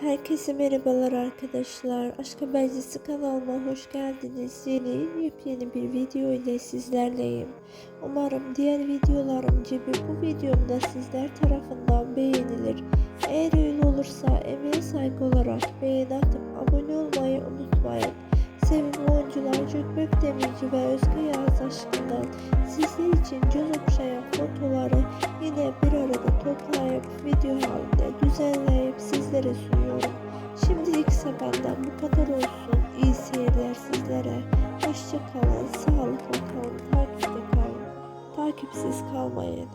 Herkese merhabalar arkadaşlar. Aşk Habercisi kanalıma hoş geldiniz. Yeni yepyeni bir video ile sizlerleyim. Umarım diğer videolarım gibi bu videomda sizler tarafından beğenilir. Eğer öyle olursa emeğe saygı olarak beğeni atıp abone olmayı unutmayın. Sevimli oyuncular Gökbek Demirci ve Özge Yağız aşkından sizler için göz okşayan fotoları yine bir arada toplayıp video halinde düzenleyip sizlere sunuyorum. Şimdilik ise benden bu kadar olsun. İyi seyirler sizlere. Hoşça kalın, sağlıkla kalın, takipte kalın. Takipsiz kalmayın.